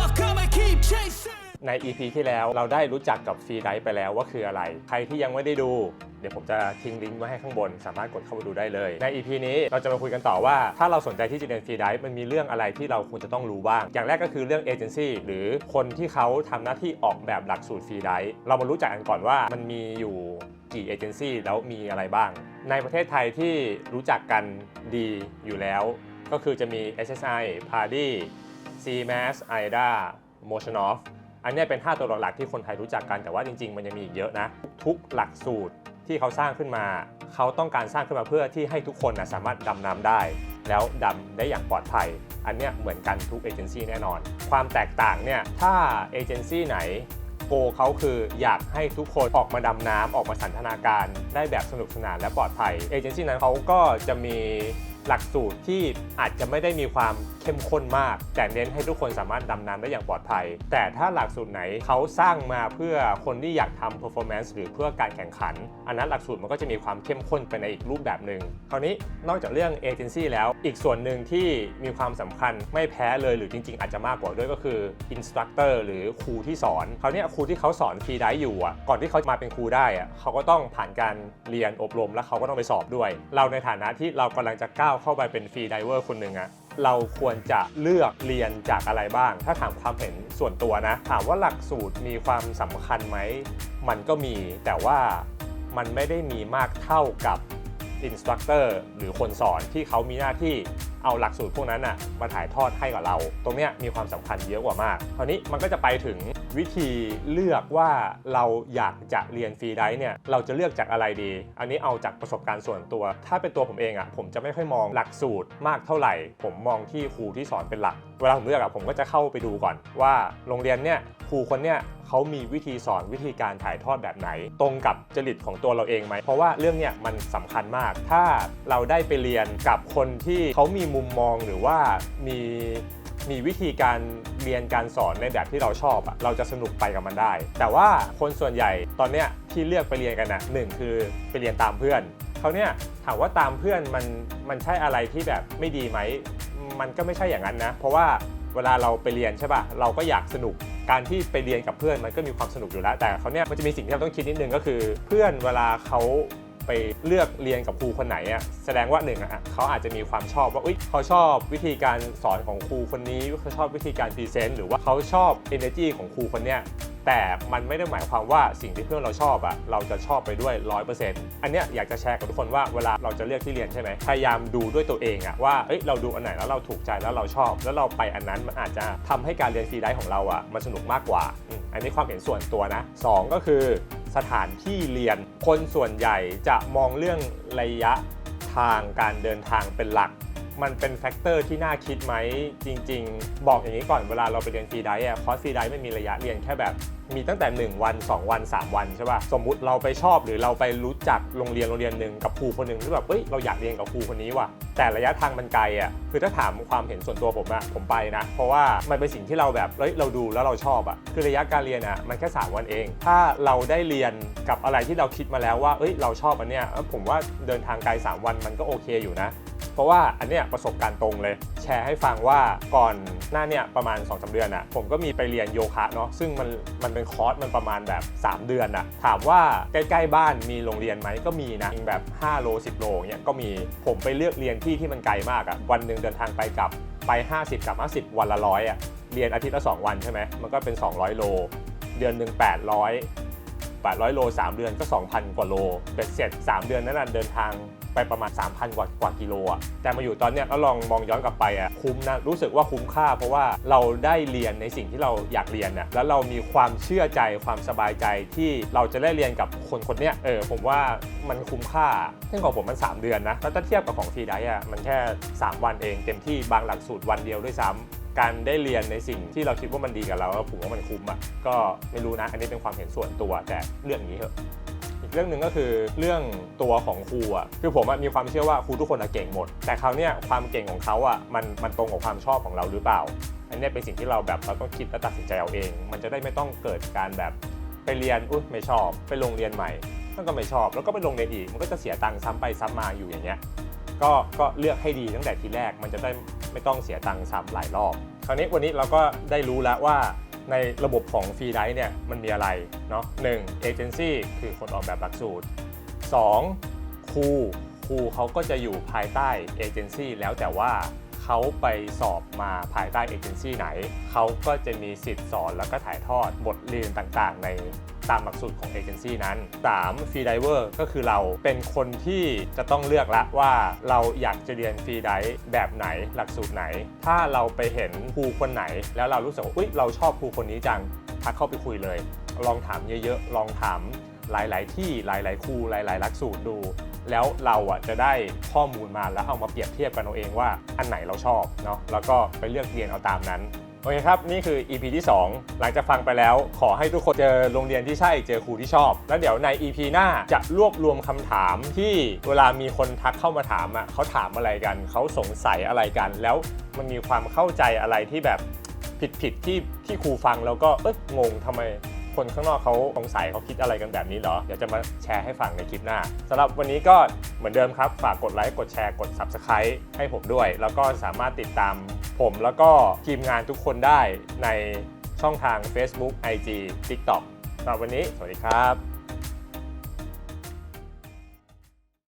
ใน EP ที่แล้วเราได้รู้จักกับฟรีไดฟ์ไปแล้วว่าคืออะไร ใครที่ยังไม่ได้ดู เดี๋ยวผมจะทิ้งลิงก์ไว้ให้ข้างบน สามารถกดเข้ามาดูได้เลย ใน EP นี้เราจะมาคุยกันต่อว่า ถ้าเราสนใจที่จะเรียนฟรีไดฟ์มันมีเรื่องอะไรที่เราควรจะต้องรู้บ้าง อย่างแรกก็คือเรื่องเอเจนซี่หรือคนที่เขาทำหน้าที่ออกแบบหลักสูตรฟรีไดฟ์เรามารู้จักกันก่อนว่ามันมีอยู่กี่เอเจนซี่แล้วมีอะไรบ้าง ในประเทศไทยที่รู้จักกันดีอยู่แล้ว ก็คือจะมี SSI Party CMAS IDA Motionoff อันนี้เป็น 5 ตัวหลักๆที่คนไทยรู้จักกันแต่ว่าจริง ๆ มันยังมีอีกเยอะนะ ทุกหลักสูตรที่เขาสร้างขึ้นมา เขาต้องการสร้างขึ้นมาเพื่อที่ให้ทุกคนนะสามารถดำน้ำได้ แล้วดำได้อย่างปลอดภัย อันเนี้ยเหมือนกันทุกเอเจนซี่แน่นอน ความแตกต่างเนี่ยถ้าเอเจนซี่ไหนโกเขาคืออยากให้ทุกคนออกมาดำน้ำออกมาสันทนาการได้แบบสนุกสนานและปลอดภัยเอเจนซี่นั้นเขาก็จะมี หลักสูตรที่อาจจะไม่ได้มีความเข้มข้นมาก แต่เน้นให้ทุกคนสามารถดำน้ำได้อย่างปลอดภัย แต่ถ้าหลักสูตรไหนเขาสร้างมาเพื่อคนที่อยากทำ performance หรือเพื่อการแข่งขัน อันนั้นหลักสูตรมันก็จะมีความเข้มข้นไปในอีกรูปแบบหนึ่งคราวนี้นอกจากเรื่องเอเจนซี่แล้ว อีกส่วนหนึ่งที่มีความสำคัญไม่แพ้เลยหรือจริง ๆ อาจจะมากกว่าด้วยก็คืออินสตรัคเตอร์หรือครูที่สอนคราวเนี้ยครูที่เขาสอนฟรีได้อยู่อะก่อนที่เขามาเป็นครูได้อะเขาก็ต้องผ่านการเรียนอบรม แล้วเขาก็ต้องไปสอบด้วย เราในฐานะที่เรากำลังจะก้าวเข้าไปเป็นฟรีไดเวอร์คนหนึ่งอะเราควรจะเลือกเรียนจากอะไรบ้าง ถ้าถามความเห็นส่วนตัวนะ ถามว่าหลักสูตรมีความสำคัญไหม มันก็มี แต่ว่ามันไม่ได้มีมากเท่ากับอินสตรัคเตอร์หรือคนสอนที่เขามีหน้าที่ เอาหลักสูตรพวกนั้นน่ะมาถ่ายทอดให้กับเรา ตรงเนี้ยมีความสำคัญเยอะกว่ามากคราวนี้มันก็จะไปถึงวิธีเลือกว่าเราอยากจะเรียนฟรีได้เนี่ยเราจะเลือกจากอะไรดี อันนี้เอาจากประสบการณ์ส่วนตัว ถ้าเป็นตัวผมเองอะผมจะไม่ค่อยมองหลักสูตรมากเท่าไหร่ ผมมองที่ครูที่สอนเป็นหลัก เวลาผมเลือกอะผมก็จะเข้าไปดูก่อน ว่าโรงเรียนเนี่ยครูคนเนี่ยเขามีวิธีสอนวิธีการถ่ายทอดแบบไหน ตรงกับจริตของตัวเราเองไหมเพราะว่าเรื่องเนี่ยมันสำคัญมาก ถ้าเราได้ไปเรียนกับคนที่เขามีมุมมองหรือว่ามีมีวิธีการเรียนการสอนในแบบที่เราชอบอะเราจะสนุกไปกับมันได้ แต่ว่าคนส่วนใหญ่ตอนเนี้ยที่เลือกไปเรียนกันนะหนึ่งคือไปเรียนตามเพื่อนเขาเนี่ยถามว่าตามเพื่อนมันมันใช่อะไรที่แบบไม่ดีไหม มันก็ไม่ใช่อย่างนั้นนะ เพราะว่าเวลาเราไปเรียนใช่ป่ะ เราก็อยากสนุก การที่ไปเรียนกับเพื่อนมันก็มีความสนุกอยู่แล้ว แต่เขาเนี่ยมันจะมีสิ่งที่เราต้องคิดนิดนึงก็คือ เพื่อนเวลาเขาไปเลือกเรียนกับครูคนไหนอะแสดงว่าหนึ่งอะเขาอาจจะมีความชอบว่าอุ๊ยเขาชอบวิธีการสอนของครูคนนี้เขาชอบวิธีการพรีเซนต์หรือว่าเขาชอบ energy ของครูคนเนี้ย แต่มันไม่ได้หมายความว่าสิ่งที่เพื่อนเราชอบอะเราจะชอบไปด้วย 100%อันเนี้ยอยากจะแชร์กับทุกคนว่าเวลาเราจะเลือกที่เรียนใช่ไหมพยายามดูด้วยตัวเองอะว่าเอ้ยเราดูอันไหนแล้วเราถูกใจแล้วเราชอบ แล้วเราไปอันนั้นมันอาจจะทำให้การเรียนฟรีได้ของเราอะมันสนุกมากกว่า อันนี้ความเห็นส่วนตัวนะสองก็คือสถานที่เรียนคนส่วนใหญ่จะมองเรื่องระยะทางการเดินทางเป็นหลัก มันเป็นแฟกเตอร์ที่น่าคิดไหมจริง ๆ บอกอย่างนี้ก่อนเวลาเราไปเรียนฟรีไดท์อะคอร์สฟรีไดท์ไม่มีระยะเรียนแค่แบบมีตั้งแต่ 1 วัน 2 วัน 3 วันใช่ป่ะสมมุติเราไปชอบหรือเราไปรู้จักโรงเรียนโรงเรียนหนึ่งกับครูคนหนึ่งที่แบบเฮ้ยเราอยากเรียนกับครูคนนี้ว่ะแต่ระยะทางมันไกลอะคือถ้าถามความเห็นส่วนตัวผมอะผมไปนะ เพราะว่ามันเป็นสิ่งที่เราแบบเฮ้ยเราดูแล้วเราชอบอะคือระยะการเรียนอะมันแค่ 3 วันเอง ถ้าเราได้เรียนกับอะไรที่เราคิดมาแล้วว่าเอ้ยเราชอบอันเนี้ยผมว่าเดินทางไกล 3 วันมันก็โอเคอยู่นะ เพราะว่าอันเนี้ยประสบการณ์ตรงเลย แชร์ให้ฟังว่าก่อนหน้าเนี่ยประมาณ2อสเดือนอะ่ะผมก็มีไปเรียนโยคะเนาะซึ่งมันมันเป็นคอร์สมันประมาณแบบ 3 เดือนอะ่ะถามว่าใกล้ๆบ้านมีโรงเรียนไหมก็มีนะแบบ 5 โล 10 โลเนี่ยก็มีผมไปเลือกเรียนที่ที่มันไกลมากอะ่ะวันหนึ่งเดินทางไปกลับไป 50 กับ 50 วันละร้อยอะเรียนอาทิตย์ละ 2 วันใช่ไหมมันก็เป็น 200 โล เดือนหนึ่ง800 800 โล 3 เดือนก็ 2,000 กว่าโลเบ็ดเสร็จ 3 เดือนนั้นนะเดินทางไปประมาณ 3,000 กว่ากว่ากิโลอะแต่มาอยู่ตอนเนี้ยก็ลองมองย้อนกลับไปอะคุ้มนะรู้สึกว่าคุ้มค่า เพราะว่าเราได้เรียนในสิ่งที่เราอยากเรียนน่ะแล้วเรามีความเชื่อใจความสบายใจที่เราจะได้เรียนกับคนคนเนี้ยเออผมว่ามันคุ้มค่าซึ่งของผมมัน 3 เดือนนะแล้วถ้าเทียบกับของฟรีไดอะมันแค่ 3 วันเองเต็มที่บางหลักสูตรวันเดียวด้วยซ้ำ การได้เรียนในสิ่งที่เราคิดว่ามันดีกับเราแล้วผมว่ามันคุ้มอะก็ไม่รู้นะ อันนี้เป็นความเห็นส่วนตัวแต่เรื่องนี้เถอะอีกเรื่องหนึ่งก็คือเรื่องตัวของครูอะคือผมอมีความเชื่อว่าครูทุกคนอะเก่งหมด แต่คราวเนี้ยความเก่งของเขาอะมันมันตรงกับความชอบของเราหรือเปล่า อันนี้เป็นสิ่งที่เราแบบเราต้องคิดและตัดสินใจเอาเอง มันจะได้ไม่ต้องเกิดการแบบไปเรียนอุ้ยไม่ชอบ ไปโรงเรียนใหม่มันก็ไม่ชอบ แล้วก็ไปโรงเรียนอีกมันก็จะเสียตังค์ซ้ำไปซ้ำมาอยู่อย่างเงี้ยก็ก็เลือกให้ดีตั้งแต่ทีแรกมันจะได้ ไม่ต้องเสียตังค์ซ้ำหลายรอบ คราวนี้วันนี้เราก็ได้รู้แล้วว่าในระบบของฟรีไดเนี่ยมันมีอะไรเนาะหนึ่งเอเจนซี่คือคนออกแบบหลักสูตร 2. ครูครูเขาก็จะอยู่ภายใต้เอเจนซี่แล้วแต่ว่าเขาไปสอบมาภายใต้เอเจนซี่ไหน เขาก็จะมีสิทธิ์สอนแล้วก็ถ่ายทอดบทเรียนต่างๆ ใน ตามหลักสูตรของเอเจนซี่นั้น 3. ฟรีไดเวอร์ก็คือเราเป็นคนที่จะต้องเลือกละว่าเราอยากจะเรียนฟรีไดแบบไหนหลักสูตรไหน ถ้าเราไปเห็นครูคนไหน แล้วเรารู้สึกว่าอุ๊ยเราชอบครูคนนี้จังทักเข้าไปคุยเลย ลองถามเยอะๆ ลองถามหลาย ๆ ที่หลาย ๆ ครูหลาย ๆ หลักสูตรดู แล้วเราอะจะได้ข้อมูลมาแล้วเอามาเปรียบเทียบกันเอาเองว่าอันไหนเราชอบเนาะแล้วก็ไปเลือกเรียนเอาตามนั้น โอเคครับ นี่คือ EP ที่ 2 หลังจากฟังไปแล้ว ขอให้ทุกคนเจอโรงเรียนที่ใช่เจอครูที่ชอบ แล้วเดี๋ยวใน EP หน้าจะรวบรวมคำถามที่เวลามีคนทักเข้ามาถามอะเขาถามอะไรกัน เขาสงสัยอะไรกัน แล้วมันมีความเข้าใจอะไรที่แบบผิดผิดๆที่ที่ครูฟังแล้วก็เอ๊ะงงทำไมคนข้างนอกเขาสงสัยเขาคิดอะไรกันแบบนี้เหรอ เดี๋ยวจะมาแชร์ให้ฟังในคลิปหน้าสำหรับวันนี้ก็เหมือนเดิมครับ ฝากกดไลค์ กดแชร์ กด Subscribe ให้ผมด้วย แล้วก็สามารถติดตาม ผมแล้วก็ทีมงานทุกคนได้ในช่องทาง Facebook IG TikTok สำหรับวันนี้ สวัสดีครับ